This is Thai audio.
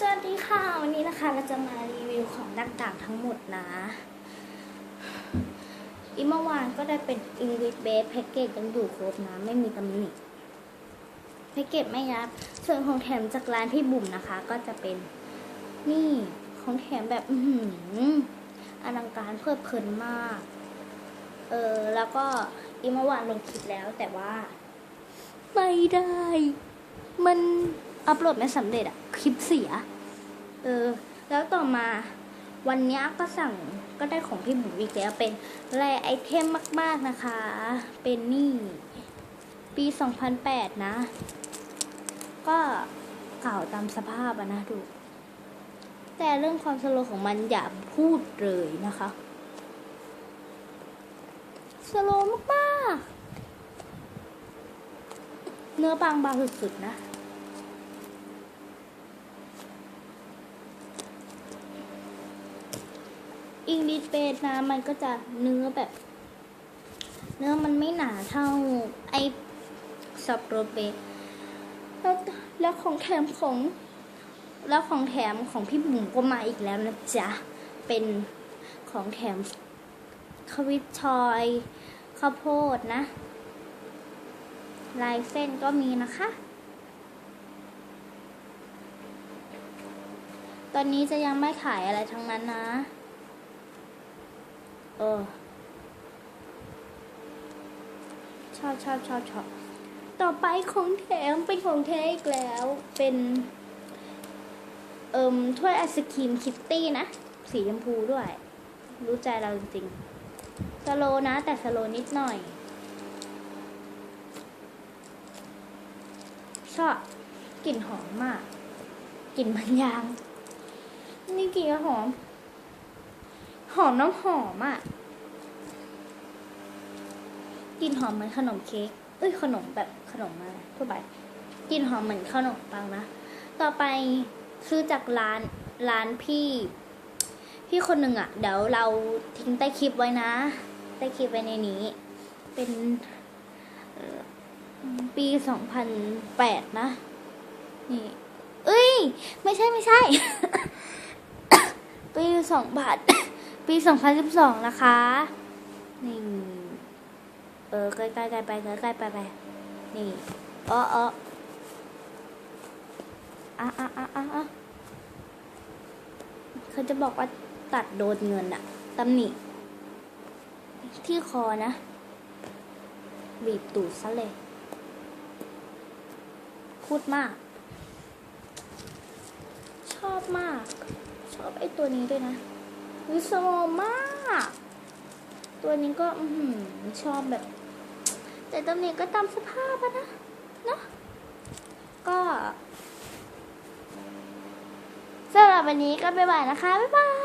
สวัสดีค่ะ วันนี้นะคะเราจะมารีวิวของต่างๆทั้งหมดนะ อีเมื่อวานก็ได้เป็น English Base แพ็กเกจยังอยู่ครบนะ ไม่มีตำหนิแพ็กเกจไม่ยับ ส่วนของแถมจากร้านพี่บุ๋มนะคะ ก็จะเป็นนี่ของแถมแบบอือหืออลังการเพลิดเพลินมาก เออแล้วก็อีเมื่อวานลงคลิปแล้วแต่ว่า ไม่ได้ มัน อัปโหลดไม่สำเร็จอะคลิปเสีย เออ แล้วต่อมาวันนี้ก็สั่งก็ได้ของพี่บุ๋มอีกแล้วเป็นแรไอเทมมาก ๆนะคะ เป็นนี่ ปี 2008 นะ ก็เก่าตามสภาพอะนะดูแต่เรื่องความสโลของมันอย่าพูดเลยนะคะ สโลมากๆ เนื้อบางบางสุดๆนะ อิงลิสเบสนะมันก็จะเนื้อแบบ เนื้อมันไม่หนาเท่าไอสับโรเบสแล้วแล้วของแถมของ แล้วของแถมของพี่บุ๋มก็มาอีกแล้วนะจ๊ะ เป็นของแถมควิตชอยข้าวโพดนะ ลายเส้นก็มีนะคะ ตอนนี้จะยังไม่ขายอะไรทั้งนั้นนะ เออ ชอบชอบชอบชอบต่อไปของแถมเป็นของแท้อีกแล้ว เป็น เอิมถ้วยไอศครีมคิตตี้นะ สีชมพูด้วย รู้ใจเราจริงๆสโลนะ แต่สโลนิดหน่อย ชอบกลิ่นหอมมากกลิ่นมันยาง นี่กลิ่นหอม หอมน้ำหอมอะกลิ่นหอมเหมือนขนมเค้กเอ้ยขนมแบบขนมอะไรทั่วไปกลิ่นหอมเหมือนขนมปังนะ ต่อไปซื้อจากร้านร้านพี่ พี่คนหนึ่งอะ เดี๋ยวเราทิ้งใต้คลิปไว้นะ ใต้คลิปไว้ในนี้ เป็นปีสองพันแปดนะ นี่ เอ้ย ไม่ใช่ไม่ใช่ ปีสองบาทปีสองพัน สิบสองนะคะ นี่ เออ ใกล้ใกล้ไปใกล้ใกล้ไปไป นี่อ๋ออ๋ออะอะอะอะอะเขาจะบอกว่าตัดโดนเงินอะตำหนิ ที่คอนะ บีบตูดซะเลย พูดมาก ชอบมาก ชอบไอ้ตัวนี้ด้วยนะ วิโซมาก ตัวนี้ก็อืชอบแบบ แต่ตำหนิก็ตามสภาพอะนะเนาะก็สำหรับวันนี้ก็บ๊ายบายนะคะ บ๊ายบาย